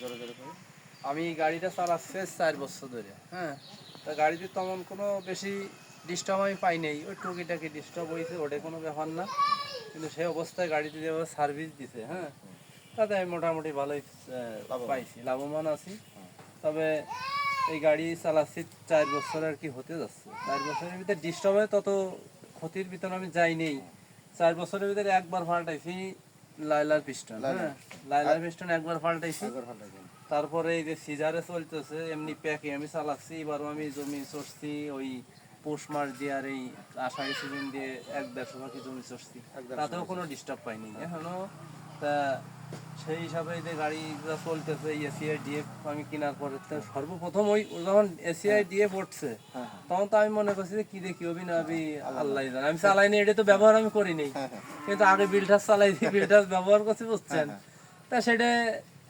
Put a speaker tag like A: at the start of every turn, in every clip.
A: জোরে জোরে করে।
B: আমি গাড়িটা চালাচ্ছে চার বছর ধরে হ্যাঁ? তা গাড়িতে তেমন কোনো বেশি ডিস্টার্ব আমি পাই নাই। ওই টুকিটাকি ডিস্টার্ব হয়েছে ওটা কোনো ব্যাপার না। কিন্তু সেই অবস্থায় গাড়িতে যেভাবে সার্ভিস দিছে হ্যাঁ? তাতে আমি মোটামুটি ভালোই পাইছি লাভবান আছি। তবে এই গাড়ি চালাচ্ছি চার বছর আর কি হতে যাচ্ছে। চার বছরের ভিতরে ডিস্টার্ব হয় তত ক্ষতির ভিতরে আমি যাই নেই। চার বছরের ভিতরে একবার পাল্টাইছি লাইলার পিস্টন হ্যাঁ? লাইলার পিস্টন একবার পাল্টাইছি তারপরে এই যে সিজারে চলতেছে এমনি প্যাকে আমি চালাচ্ছি এবারও আমি জমি চড়ছি ওই পৌষ মাস দিয়ে আর এই আষাঢ়ি সিজন দিয়ে এক দেড়শো ভাগে জমি চড়ছি। তাতেও কোনো ডিস্টার্ব পাইনি। এখনও তা সেই হিসাবে যে গাড়ি চলতেছে এসিআই ডিএফ আমি কেনার পরে সর্বপ্রথম ওই যখন এসিআই ডিএফ উঠছে
A: হ্যাঁ হ্যাঁ।
B: তখন তো আমি মনে করছি যে কি দেখি অভি না আমি আল্লাহ। জানে। আমি চালাইনি এটা তো ব্যবহার আমি করিনি
A: হ্যাঁ হ্যাঁ।
B: কিন্তু আগে বিলটাস চালাইছি বিলটাস ব্যবহার করছি বুঝছেন? তা সেটা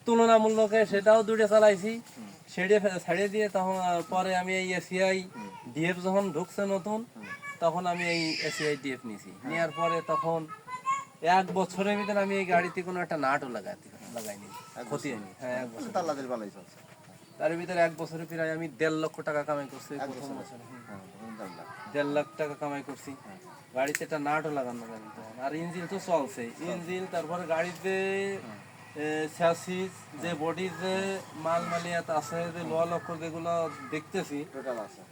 B: তুলনামূলকে সেটাও দুটো চালাইছি। সেটা ছেড়ে দিয়ে তখন পরে আমি এই এসিআই ডিএফ যখন ঢুকছে নতুন তখন আমি এই এসিআই ডিএফ নিয়েছি নেওয়ার পরে তখন এক বছরের ভিতরে আমি এই গাড়িতে কোনো একটা নাটও লাগাইতে লাগাইনি। ক্ষতি হয়নি। হ্যাঁ এক বছর
A: ভালোই চলছে।
B: তার ভিতরে এক বছরে প্রায় আমি দেড় লক্ষ টাকা কামাই করছি প্রথম বছরে।
A: হ্যাঁ
B: দেড় লাখ টাকা কামাই করছি। গাড়িতে একটা নাটও লাগানো লাগে তখন। আর ইঞ্জিন তো চলছে। ইঞ্জিন তারপরে গাড়িতে স্যাসিস যে বডি যে মাল মালিয়াত আছে যে লোয়া লক্ষ্য যেগুলো দেখতেছি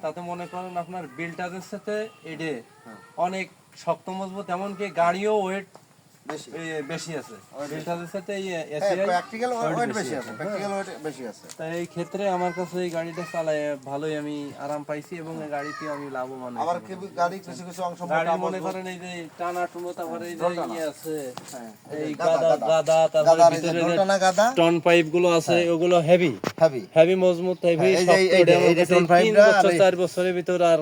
B: তাতে মনে করেন আপনার বিলটাজের সাথে এডে অনেক শক্ত মজবুত এমনকি গাড়িও ওয়েট
A: বেশি।
B: বেশি আছে। সাথে এই
A: হ্যাঁ
B: এসিআই
A: প্র্যাকটিক্যাল ওয়েট বেশি আছে প্র্যাকটিক্যাল ওয়েট বেশি আছে।
B: তাই এই ক্ষেত্রে আমার কাছে এই গাড়িটা চালায় ভালোই আমি আরাম পাইছি এবং এই গাড়িতে আমি লাভবান
A: আবার কি গাড়ি কিছু কিছু অংশ
B: গাড়ি মনে করেন এই যে টানা টুনো তারপরে এই যে ইয়ে আছে
A: হ্যাঁ,
B: এই
A: গাদা,
B: গাদা গাদা। তারপরে
A: গাদার এই যে
B: ভিতরে যে
A: গাদা।
B: টন পাইপগুলো আছে ওগুলো হেভি
A: হেভি
B: হেভি মজবুত হেভি
A: হ্যাঁ, এই যে- টন পাইপটা
B: চার বছরের ভিতর আর।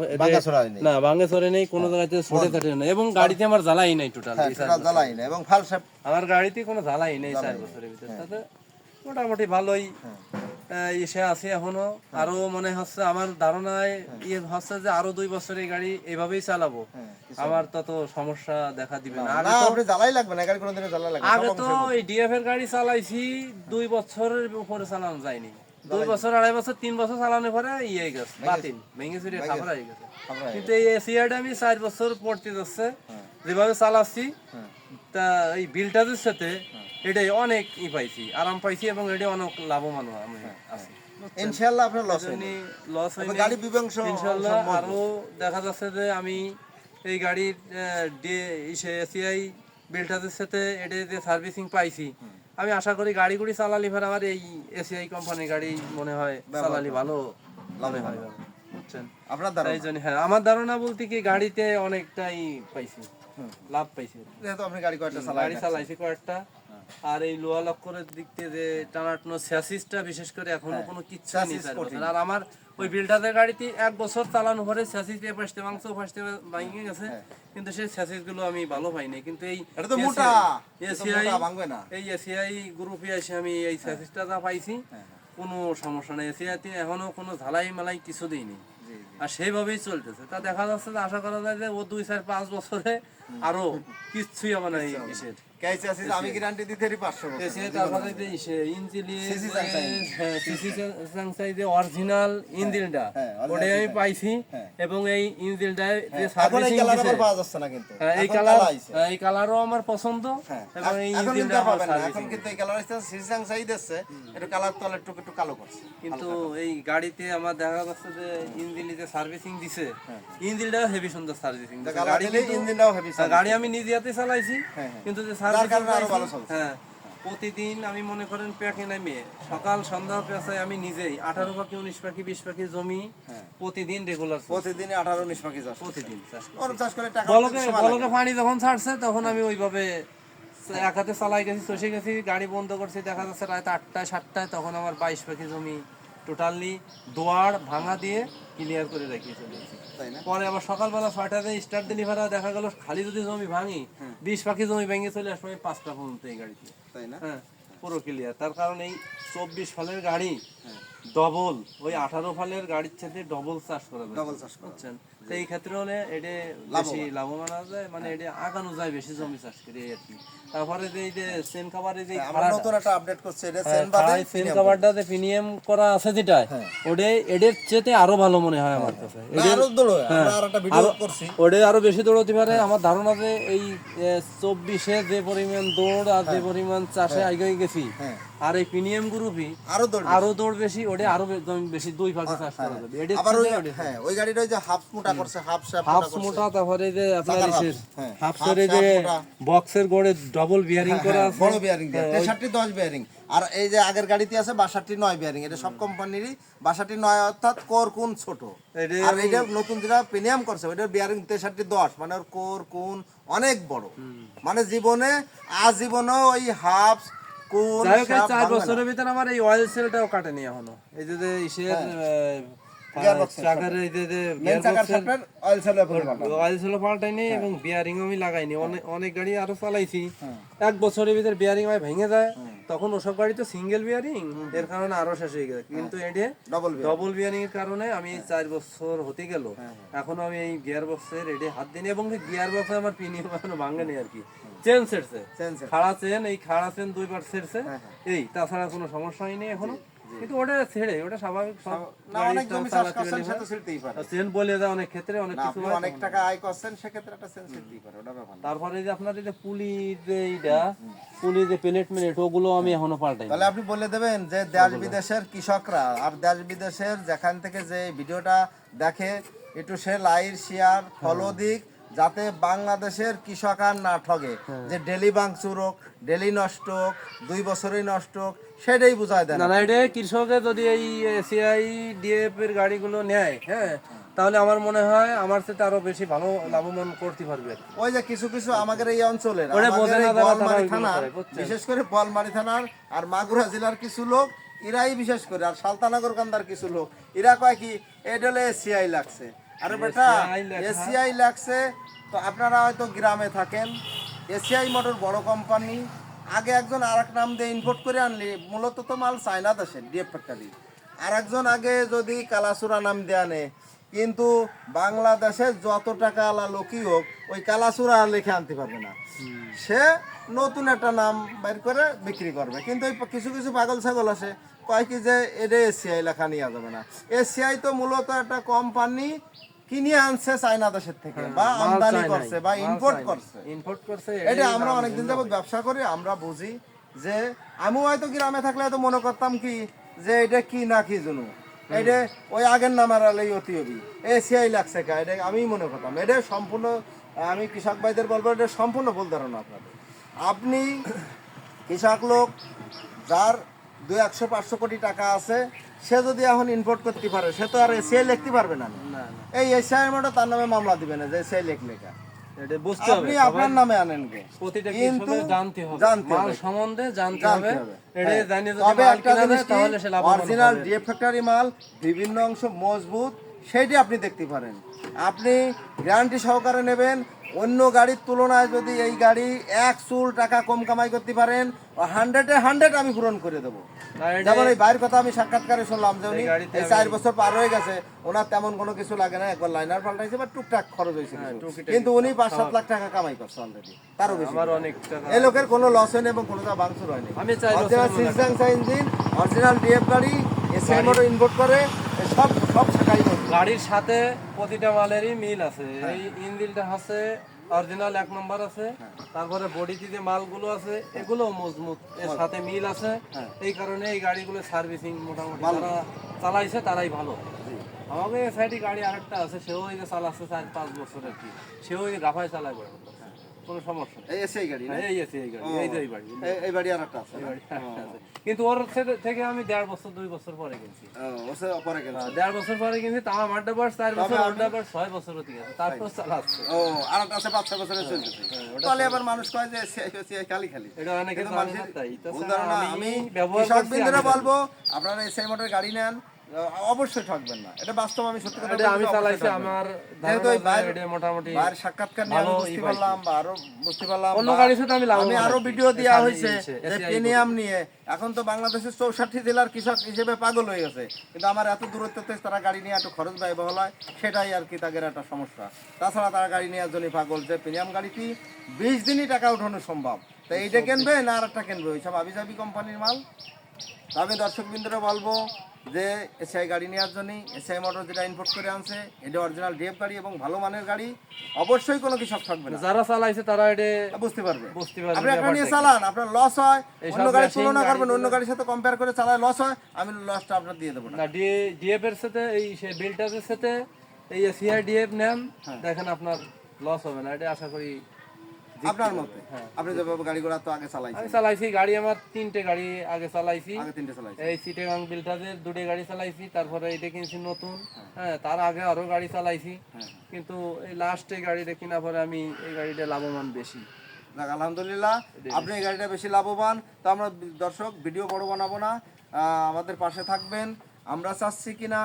B: না ভাঙে চড়ে নেই কোনো জায়গাতে কাটে না এবং গাড়িতে আমার জ্বালাই নাই টোটাল
A: হ্যাঁ জ্বালাই না এবং ফাল
B: আমার গাড়িতে কোনো জ্বালাই নেই চার বছরের ভিতর। তাতে মোটামুটি ভালোই আহ, এসে আছে এখনও। আরও মনে হচ্ছে আমার ধারণায় ইয়ে হচ্ছে যে আরও দুই বছর এই গাড়ি এভাবেই চালাবো।
A: হ্যাঁ,
B: আমার তত সমস্যা দেখা দিবে না। আগে তো
A: জ্বালাই লাগবে না গাড়ি কোনোদিনও জ্বালা লাগবে
B: আগে তো এই ডিএফ এর গাড়ি চালাইছি দুই বছরের উপরে চালানো যায়নি। দুই বছর আড়াই বছর তিন বছর চালানোর পরে ইয়ে গেছে বাতিল ভেঙে চুরি খাবার হয়ে গেছে। কিন্তু এই এসিআইটা আমি চার বছর পড়তে যাচ্ছে যেভাবে চালাচ্ছি
A: হ্যাঁ।
B: তা এই বিলটাজের সাথে এটাই অনেক ই পাইছি আরাম পাইছি এবং এটা অনেক লাভবান আমি আছি।
A: ইনশাআল্লাহ আপনার লস হয়নি।
B: লস হয়নি।
A: গাড়ি বিবংশ
B: ইনশাল্লাহ আরও দেখা যাচ্ছে যে আমি এই গাড়ির এসিআই বিল্টাজের সাথে এটা যে সার্ভিসিং পাইছি আমি আশা করি গাড়ি গুড়ি চালালি ফের আমার এই এসিআই কোম্পানির গাড়ি মনে হয় চালালি ভালো মনে হয় বুঝছেন?
A: আপনার
B: জন্য হ্যাঁ আমার ধারণা বলতে কি গাড়িতে অনেকটাই পাইছি। লাভ পাইছি।
A: যেহেতু আপনি গাড়ি চালাই
B: গাড়ি চালাইছি কয়েকটা। আর এই দিক থেকে যে টানাটানো স্যাসিসটা বিশেষ করে এখনও কোনো কিচ্ছু নেই আর আমার ওই বিল্ডারের গাড়িতে এক বছর চালানো পরে স্যাসিস দিয়ে ফাঁসতে মাংস ফাঁসতে ভেঙে গেছে। কিন্তু সেই স্যাসিসগুলো আমি ভালো পাইনি। কিন্তু এই
A: এটা তো মোটা।
B: এসিআই
A: ভাঙবে না।
B: এই এসিআই গ্রুপে এসে আমি এই স্যাসিসটা যা পাইছি কোনো সমস্যা নেই। এসিআইতে এখনও কোনো ঝালাই মালাই কিছু দিইনি আর সেইভাবেই চলতেছে। তা দেখা যাচ্ছে যে আশা করা যায় যে ও দুই চার পাঁচ বছরে আরও কিচ্ছুই হবে না এই ইসের
A: আমি গ্যারান্টি দিতে পারি 500 বছর।
B: এসে তারপরে যে ইসে ইঞ্জিলি
A: সিসি চাংসাই।
B: হ্যাঁ অরিজিনাল ইঞ্জিনটা
A: হ্যাঁ,
B: ওটাই আমি পাইছি।
A: হ্যাঁ।
B: এবং এই ইঞ্জিনটা যে সার্ভিসিং দিছে
A: পাওয়া যাচ্ছে না কিন্তু।
B: হ্যাঁ, এই কালার এই কালারও আমার পছন্দ
A: হ্যাঁ
B: এবং এই ইঞ্জিনটা
A: পাবেন না এখন কিন্তু এই কালার আসছে সিরিজাং সাই দিচ্ছে একটু কালার তলে একটু একটু কালো করছে
B: কিন্তু এই গাড়িতে আমার দেখা যাচ্ছে যে ইঞ্জিনে যে সার্ভিসিং দিছে ইঞ্জিনটা হেভি সুন্দর সার্ভিসিং গাড়ি
A: ইঞ্জিনটাও হেভি
B: হ্যাঁ, গাড়ি আমি নিজে হাতে চালাইছি
A: হ্যাঁ, হ্যাঁ।
B: কিন্তু যে সার্ভিসিং। হ্যাঁ। প্রতিদিন আমি মনে করেন প্যাকে নামে সকাল সন্ধ্যা পেঁচায় আমি নিজেই। আঠারো পাখি উনিশ পাখি বিশ পাখি জমি
A: হ্যাঁ।
B: প্রতিদিন রেগুলার
A: প্রতিদিনে 18 19 পাখি যাচ্ছে
B: প্রতিদিন চাষ করি।
A: চাষ টাকা
B: বলকে পানি যখন ছাড়ছে তখন আমি ওইভাবে এক হাতে চালাই গেছি চষে গেছি গাড়ি বন্ধ করছি দেখা যাচ্ছে রাত আটটায় সাতটায় তখন আমার বাইশ পাখি জমি টোটালি দোয়ার ভাঙা দিয়ে ক্লিয়ার করে রেখে চলে
A: তাই না?
B: পরে আবার সকালবেলা ছয়টাতে স্টার্ট দিলি ফেরা দেখা গেল খালি যদি জমি ভাঙি বিশ পাখি জমি ভেঙে চলে আসবে পাঁচটা পর্যন্ত এই গাড়িতে।
A: তাই না?
B: হ্যাঁ পুরো ক্লিয়ার তার কারণ এই চব্বিশ ফলের গাড়ি
A: হ্যাঁ।
B: ডবল ওই আঠারো ফলের গাড়ির সাথে ডবল চাষ করা
A: ডবল চাষ করা।
B: বুঝছেন? তো এই ক্ষেত্রে হলে এটা বেশি লাভবান। মানে এটা আগানো যায় বেশি জমি চাষ করে এই আর কি। তারপরে যে এই যে সেন খাবারে যে
A: আমরা নতুন একটা আপডেট করছি এটা সেন বাদে
B: সেন খাবারটা যে প্রিমিয়াম করা আছে যেটা ওটা এদের চেতে আরও ভালো মনে হয় আমার কাছে।
A: আরও দৌড়ো আমরা আর একটা ভিডিও করছি।
B: ওটা আরও বেশি দৌড়তে পারে। আমার ধারণা যে এই চব্বিশে যে পরিমাণ দৌড় আর যে পরিমাণ চাষে আগে গেছি
A: হ্যাঁ।
B: আর এই প্রিমিয়াম গ্রুপই
A: আরও দৌড়
B: আরও দৌড় বেশি ওটা আরও বেশি দুই ভাগে চাষ করা যাবে।
A: আবার ওই হ্যাঁ ওই গাড়িটা ওই যে হাফ মোটা হাফ
B: মোটা তারপরে যে আপনার
A: চাকার
B: ইসের
A: half, হ্যাঁ,
B: হাফ সরে যে বক্সের গোড়ে ডবল বিয়ারিং করা আছে।
A: বড় বিয়ারিং দিয়ে তেষট্টি দশ বিয়ারিং আর এই যে আগের গাড়িতে আছে বাষট্টি নয় বিয়ারিং এটা সব কোম্পানিরই বাষট্টি নয় অর্থাৎ কোর কোন ছোট। আর এটা নতুন যেটা প্রিমিয়াম করছে ওইটার বিয়ারিং তেষট্টি দশ। মানে ওর কোর কোন অনেক বড়। মানে জীবনে আজীবনে ওই হাফ কোন
B: চার বছরের ভিতরে আমার এই অয়েল সেলটাও কাটেনি এখনও। এই যে যে ইসের
A: Gearbox এর
B: চাকার এই যে যে
A: চাকার
B: gearbox এর
A: শাফটের অয়েল সেল ব্যাপারে
B: অয়েল সেল পাল্টাইনি এবং বিয়ারিং আমি লাগাইনি। অনেক অনেক গাড়ি আরও চালাইছি। এক বছরের ভিতরে বিয়ারিং হয় ভেঙে যায়। তখন ওসব গাড়ি তো সিঙ্গেল বিয়ারিং এর কারণে আরও শেষ হয়ে গেছে। কিন্তু এটা
A: ডবল
B: বিয়ারিং এর কারণে আমি চার বছর হতে গেল। এখনও আমি এই গিয়ার বক্সের রেডে হাত দিইনি এবং গিয়ার বক্সে আমার প্রিমিয়াম এখনও ভাঙেনি আর কি। চেন
A: Chain
B: খাড়া চেন এই খাড়া চেন দুইবার সেটছে এই তাছাড়া কোনো সমস্যা হয়নি এখনও? কিন্তু ওটা ছেড়ে ওটা স্বাভাবিক সব
A: না অনেক জমি চাষ
B: চালাতে
A: করছেন
B: গেলে
A: সে
B: হয়।
A: ছিঁড়তেই পারে
B: চেন বলে যায় অনেক ক্ষেত্রে অনেক কিছু হয়
A: অনেক টাকা আয় করছেন সেক্ষেত্রে একটা সেন্স ছিঁড়তেই পারে ওটা ব্যাপার
B: তারপরে যে আপনার এই যে পুলি যে এইটা পুলি যে প্লেট মিলেট ওগুলো আমি এখনও পাল্টাই
A: তাহলে আপনি বলে দেবেন যে দেশ বিদেশের কৃষকরা আর দেশ বিদেশের যেখান থেকে যে ভিডিওটা দেখে একটু সে লাইক শেয়ার ফলো দিক। যাতে বাংলাদেশের কৃষক আর না ঠগে। যে ডেলি বাংচুর হোক ডেলি নষ্ট হোক দুই বছরই নষ্ট হোক সেটাই বুঝায় দেন
B: না। এটা কৃষকে যদি এই সিআই ডিএফ এর গাড়িগুলো নেয় হ্যাঁ তাহলে আমার মনে হয় আমার সাথে আরও বেশি ভালো লাভবান করতে পারবে।
A: ওই যে কিছু কিছু আমাদের এই অঞ্চলের থানার বিশেষ করে বোয়ালমারী থানার আর মাগুরা জেলার কিছু লোক এরাই বিশেষ করে আর সালতানগর কান্দার কিছু লোক এরা কয় কি এটা হলে এসিআই লাগছে। আরে বেটা এসিআই লাগছে। তো আপনারা হয়তো গ্রামে থাকেন। এসিআই মোটর বড় কোম্পানি আগে একজন আর এক নাম দিয়ে ইনপোর্ট করে আনলি মূলত তো মাল চায়না দেশে ডিএফ ফ্যাক্টরি আর একজন আগে যদি কালাসুরা নাম দেয়া নেয় কিন্তু বাংলাদেশে যত টাকা আলা লোকই হোক ওই কালাসুরা লিখে আনতে পারবে না। সে নতুন একটা নাম বের করে বিক্রি করবে। কিন্তু ওই কিছু কিছু পাগল ছাগল আছে কয় কি যে এটা এসিআই লেখা নেওয়া যাবে না। এসিআই তো মূলত একটা কোম্পানি কিনে আনছে চায়না দেশের থেকে? বা আমদানি করছে বা ইম্পোর্ট করছে।
B: ইম্পোর্ট করছে
A: এটা আমরা অনেকদিন যাবত ব্যবসা করি আমরা বুঝি যে আমি হয়তো গ্রামে থাকলে হয়তো মনে করতাম কি যে এটা কি না কি জন্য এটা ওই আগের নামার আলাই অতি হবি এ সিআই লাগছে কা এটা আমি মনে করতাম। এটা সম্পূর্ণ আমি কৃষক ভাইদের বলব এটা সম্পূর্ণ ভুল ধারণা আপনাদের। আপনি কৃষক লোক যার দুই একশো পাঁচশো কোটি টাকা আছে। সে যদি এখন ইম্পোর্ট করতে পারে সে তো আর এসিআই লিখতে পারবে না। এই এসিআই মতো তার নামে মামলা দিবে না যে এসিআই লেখ লেখা আপনি আপনার নামে আনেন
B: প্রতিটা
A: কিন্তু
B: জানতে হবে। মাল সম্বন্ধে জানতে হবে। এটা
A: হ্যাঁ।
B: জানি যদি মাল
A: একটা জিনিস
B: তাহলে সে লাভবান
A: অরিজিনাল
B: হবে।
A: মাল বিভিন্ন অংশ মজবুত আপনি দেখতে পারেন। আপনি গ্যারান্টি সহকারে নেবেন অন্য গাড়ির তুলনায় যদি এই গাড়ি এক চুল টাকা কম কামাই করতে পারেন হান্ড্রেডে হান্ড্রেড আমি পূরণ করে দেবো। যেমন এই বাইরের কথা আমি সাক্ষাৎকারে শুনলাম যে উনি
B: এই
A: চার বছর পার হয়ে গেছে ওনার তেমন কোনো কিছু লাগে না একবার লাইনার পাল্টাইছে বা টুকটাক খরচ হয়েছে।
B: হ্যাঁ,
A: কিন্তু উনি পাঁচ সাত লাখ টাকা কামাই করছে অলরেডি তারও বেশি এই লোকের কোনো লস হয়নি এবং কোনো যা ভাঙচুর হয়নি।
B: আমি চাই
A: অরিজিনাল ইঞ্জিন অরিজিনাল ডিএফ গাড়ি এসআই মোটর ইনভোট করে সব সব
B: গাড়ির সাথে প্রতিটা মালেরই মিল আছে। এই ইঞ্জিনটা আছে অরিজিনাল এক নম্বর আছে তারপরে বডিতে যে মালগুলো আছে এগুলো মজবুত এর সাথে মিল আছে। এই কারণে এই গাড়িগুলো সার্ভিসিং মোটামুটি যারা চালাইছে তারাই ভালো। আমাকে সাইডে গাড়ি আরেকটা আছে সেও এই যে চালাচ্ছে চার পাঁচ বছর আর কি। সেও এই গাফায় চালায় কোনো সমস্যা নেই।
A: এই গাড়ি না?
B: হ্যাঁ, এই আছে গাড়ি এই যে এই বাড়ি।
A: এই- এই বাড়ি আর একটা আছে।
B: কিন্তু ওর থেকে- আমি দেড় বছর দুই বছর পরে কিনছি
A: ও, ও সে
B: দেড় বছর পরে কিনছি তাও আমার ডাবার চার বছর ওর ডাবার ছয় বছর হতে গেছে। তারপর চালাচ্ছে।
A: ও আর একটা আছে পাঁচ ছয় বছরের চলতেছে তাহলে আবার মানুষ কয় যে এসআই খালি খালি।
B: এটা অনেকে
A: মানুষের
B: আমি ব্যবহার
A: কৃষক বলব আপনারা এসআই মোটর গাড়ি নেন অবশ্যই ঠকবেন না। এটা বাস্তব আমি সত্যি কথা
B: আমি চালাইছি। আমার
A: যেহেতু
B: মোটামুটি
A: বাইরের সাক্ষাৎকার নিয়ে আমি বুঝতে পারলাম বা আরও বুঝতে পারলাম
B: অন্য গাড়ির সাথে আমি
A: আমি
B: আরও
A: ভিডিও দেওয়া হয়েছে যে প্রিমিয়াম নিয়ে। এখন তো বাংলাদেশের চৌষট্টি জেলার কৃষক হিসেবে পাগল হয়ে গেছে। কিন্তু আমার এত দূরত্বতে তারা গাড়ি নিয়ে একটু খরচ ব্যয়বহুল হয় সেটাই আর কি তাদের একটা সমস্যা। তাছাড়া তারা গাড়ি নেওয়ার জন্য পাগল যে প্রিমিয়াম গাড়িটি বিশ দিনই টাকা উঠানো সম্ভব। তো এইটা কিনবে না আর একটা কিনবে ওইসব আবিজাবি কোম্পানির মাল। আমি দর্শক বিন্দুরা বলব যে এসআই গাড়ি নেওয়ার জন্য এসআই মোটর যেটা ইম্পোর্ট করে আনছে এটা অরিজিনাল ডিএফ গাড়ি এবং ভালো মানের গাড়ি অবশ্যই কোনো কৃষক থাকবে না।
B: যারা চালাইছে তারা এটা
A: বুঝতে পারবে।
B: বুঝতে পারবে
A: আপনি একটা নিয়ে চালান আপনার লস হয় অন্য
B: machine
A: তুলনা করবেন অন্য গাড়ির সাথে কম্পেয়ার করে চালায় লস হয় আমি লসটা আপনার দিয়ে দেবো না।
B: ডিএফ এর সাথে এই সে বিল্টারের সাথে এই সিআই ডিএফ নেন
A: হ্যাঁ।
B: দেখেন আপনার লস হবে না এটা আশা করি
A: আপনার মতে?
B: হ্যাঁ।
A: আপনি যেভাবে গাড়ি ঘোড়া তো আগে চালাইছেন।
B: আমি চালাইছি গাড়ি আমার তিনটে গাড়ি আগে চালাইছি।
A: আগে তিনটে চালাইছেন।
B: এই সিটেগাং বিল্টারের দুটো গাড়ি চালাইছি তারপরে এটা কিনছি নতুন। হ্যাঁ। তার আগে আরও গাড়ি চালাইছি।
A: হ্যাঁ।
B: কিন্তু এই লাস্টে গাড়িটা কেনার পরে আমি এই গাড়িটা লাভবান বেশি।
A: আলহামদুলিল্লাহ আপনি এই গাড়িটা বেশি লাভবান। তো আমরা দর্শক ভিডিও বড় বানাবো না। আমাদের পাশে থাকবেন। আমরা চাচ্ছি কিনা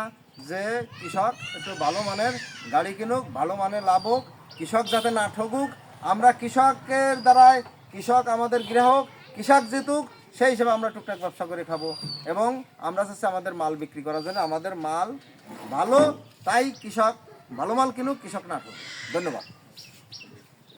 A: যে কৃষক একটু ভালো মানের গাড়ি কিনুক ভালো মানের লাভ হোক কৃষক যাতে না ঠকুক আমরা কৃষকের দ্বারায় কৃষক আমাদের গ্রাহক, কৃষক জিতুক, সেই হিসেবে আমরা টুকটাক ব্যবসা করে খাব। এবং আমরা চাচ্ছি আমাদের মাল বিক্রি করার জন্য আমাদের মাল ভালো, তাই কৃষক ভালো মাল কিনুক, কৃষক না ধন্যবাদ।